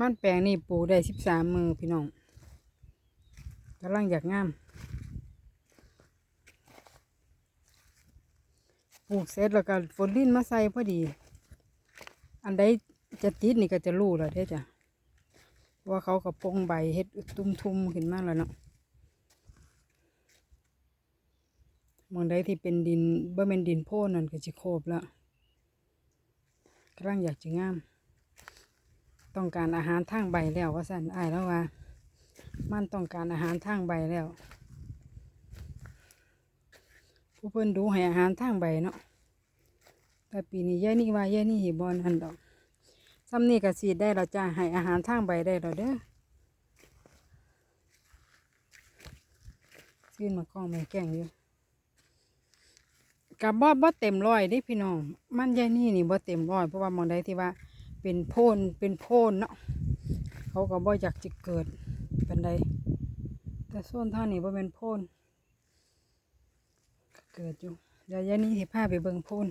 มันแปลงนี่ปลูกได้สิบสามมือพี่น้องกำลังอยากงามปลูกเสร็จแล้วก็ฝนลิ้นมาใส่พอดี อันใดจะติดนี่ก็จะรู้แล้วเด้จ้ะว่าเขาก็ปงใบเฮ็ดตุ้มทุ่มขึ้นมาแล้วเนาะมองใดที่เป็นดินบ่เป็นดินโพนนั่นก็สิโคบแล้วกำลังอยากจะงาม ต้องการอาหารทางใบแล้วว่าสั่นอ้ายแล้วว่า มันต้องการอาหารทางใบแล้ว ผู้เพิ่นดูให้อาหารทางใบเนาะแต่ปีนี้ยายนี่ว่ายายนี่บอนันดอกซ้ำนี่ก็สีดได้เราจ้าให้อาหารทางใบได้เราเด้อซื้อมากล้องไม่แกล้งอยู่กับบ่บ่เต็มร้อยเด้พี่น้อง มันยายนี่นี่บ่เต็มร้อยเพราะว่ามองได้ที่ว่า เป็นโพนเป็นโพนเนาะเขาก็บ่อยากจะเกิดเป็นใดแต่ส่วนท่านี่บ่เป็นโพนเกิดอยู่เดี๋ยวยายนี่สิพาไปเบิ่งโพน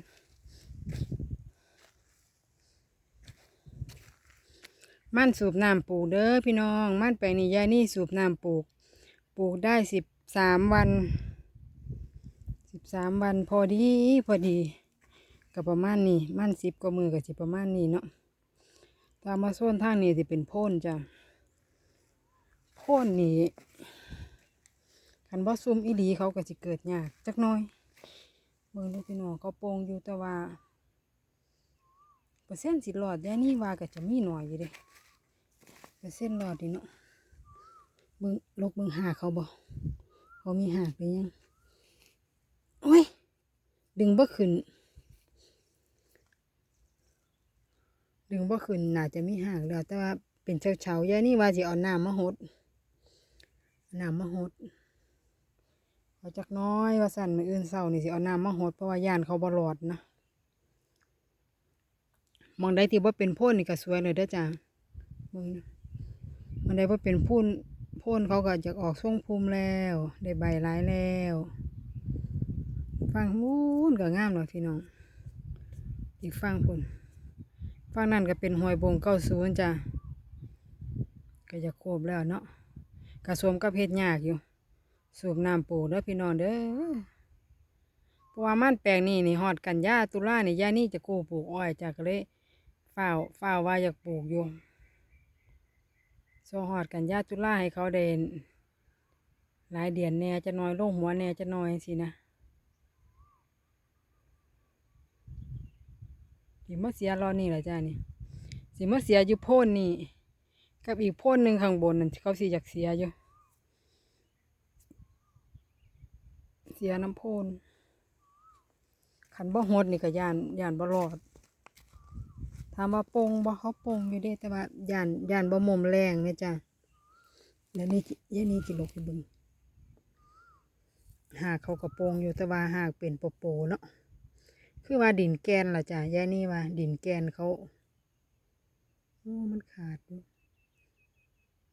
มันสูบน้ำปลูกเด้อพี่น้อง มันแปลงนี้ยายนี่สูบน้ำปลูก ปลูกได้สิบสามวันสิบสามวันพอดีพอดีกับประมาณนี้มันสิบกว่ามือกับสิประมาณนี้เนาะ ตามมาโซนทางนี้จะเป็นโพ่นจ้ะโพ่นนี่คันบ่ซุ่มอีดีเขาก็สิเกิดยากจักน้อยเบิ่งดูพี่น้องเขาโป่งอยู่แต่ว่าเปอร์เซ็นต์สิรอดยายนี่ว่าก็จะมีหน่อยอยู่เด้เปอร์เซ็นต์รอดดีเนาะเบิ่งลกเบิ่งหาเขาบ่เขามีหากหรือยังโอ้ยดึงบ่ขึ้น ดึงบ่ขึ้นน่าจะมีหากแล้ว แต่ว่าเป็นเช้าเช้ายายนี่ว่าสิเอาน้ำมาหดเอาน้ำมาหดเอาจักน้อยว่าสั่นมืออื่นเช้านี่สิเอาน้ำมาหดเพราะว่าย่านเขาบ่รอดนะมองได้ที่ว่าเป็นพ่นนี่ก็สวยเลยเด้อจ้ามึงมันได้ว่าเป็นพ่นพ่นเขาก็จะออกทรงภูมิแล้วได้ใบหลายแล้วฟังมูนก็งามเลยพี่น้องอีกฟังพุ่น ฟังนั่นก็เป็นหอยบงเก้าศูนย์จ้าก็จะโครบแล้วเนาะกระสวมกับเฮ็ดยากอยู่ สูบน้ำปูเด้อพี่น้องเด้อเพราะว่ามันแปลงนี่นี่ฮอดกันยาตุลานี่ยานี่จะกู้ปลูกอ้อยจากก็เลยฝ้าวฝ้าวว่าอยากปลูกอยู่โซฮอดกันยาตุลาให้เขาเดนหลายเดือนแหน่จะน้อยโลงหัวแหน่จะน้อยสินะ สิมาเสียรอนี่แหละจ้านี่สิมาเสียอยู่โพ่นนี่กับอีกโพ่นหนึ่งข้างบนนั่นเขาสิอยากเสียอยู่เสียน้ำโพ่นขันบ่หดนี่ก็ยานยานบ่รอดถามว่าโปงบ่เขาโปงอยู่เด้แต่ว่ายานยานบ่มุมแรงนี่ยจ้ะแล้วนี่ยานี่จิลกไปเบึงหากเขาก็โปงอยู่แต่ว่าหากเป็นโปโปเนาะ คือว่าดินแกนล่ะจ้ะยายนี่ว่าดินแกนเขาโอ้มันขาดอยู่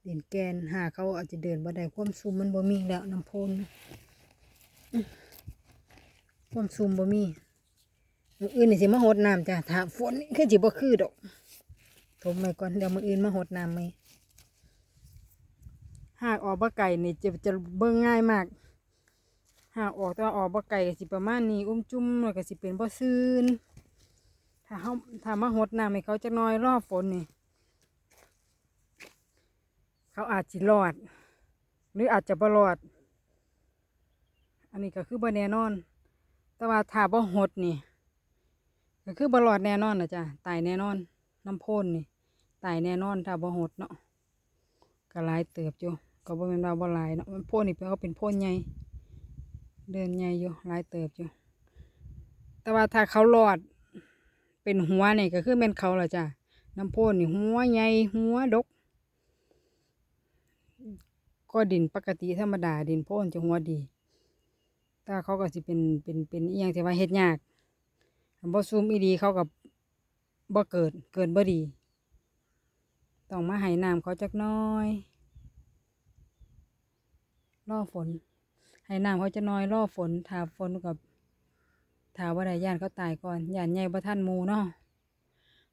ดินแกนหากเขาอาจจะเดินบ่ได้ความซุมมันบ่มีแล้วน้ำพ่นความซุ่มบ่มีมืออื่นนี่สิมาหดน้ำจ้ะถ้าฝนนี่คือสิบ่คือดอกถมไว้ก่อนเดี๋ยวมืออื่นมาหดน้ำไหมหากออกบ่ไก่นี่จะจะเบิ่งง่ายมาก หากออกแต่ว่าออกบ่ไก่ก็สิประมาณนี้อุ้มจุ่มแล้วก็สิเป็นบ่ซื่นถ้าเฮาถ้ามาหดน้ำให้เขาจักหน่อยรอบฝนนี่ เขาอาจสิรอด หรืออาจจะบ่รอด อันนี้ก็คือบ่แน่นอน แต่ว่าถ้าบ่หดนี่ก็คือบ่รอดแน่นอนนะจ้ะตายแน่นอน น้ำพ่นนี่ตายแน่นอนถ้าบ่หดเนาะก็หลายเติบอยู่ก็บ่แม่นว่าบ่หลายเนาะมันพ่นนี่เขาเป็นพ่นใหญ่ เดินใหญ่อยู่ลายเติบอยู่ แต่ว่าถ้าเขารอด เป็นหัวนี่ก็คือแม่นเขาละจ้ะน้ำพ่นนี่หัวใหญ่หัวดก ก็ดินปกติธรรมดาดินโพ่นจะหัวดีถ้าเขาก็สิเป็นเป็นเป็นอียงที่ว่าเฮ็ดยากบ่ซูมอีดีเขากับบ่เกิดเกิดบ่ดี ต้องมาให้น้ำเขาจักน้อย รอฝน ให้น้ำเขาจะน้อยรอฝนถ้าฝนกับถ้าว่าได้ย่านเขาตายก่อนย่านใหญ่บ่ทันมูเนาะ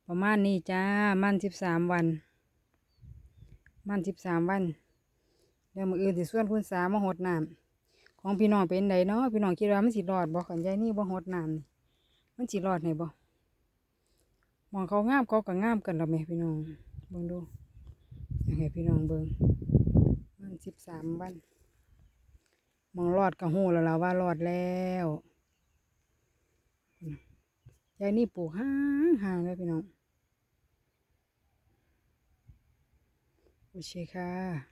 ประมาณนี้จ้ามันสิบสามวัน มันสิบสามวันเดี๋ยวมืออื่นสิส่วนคุณสามาหดน้ำของพี่น้องเป็นไดเนาะพี่น้องคิดว่ามันสิรอดบ่ขันยายนี่บ่หดน้ำมันสิรอดไหนบ่มองเขางามเขาก็งามกันแล้วแหมพี่น้องเบิ่งดูอยากให้พี่น้องเบิ่งมันสิบสามวัน มองรอดก็หู้แล้วเราว่ารอดแล้วยายนี่ปลูกห่างห่างเลยพี่น้อง โอเคค่ะ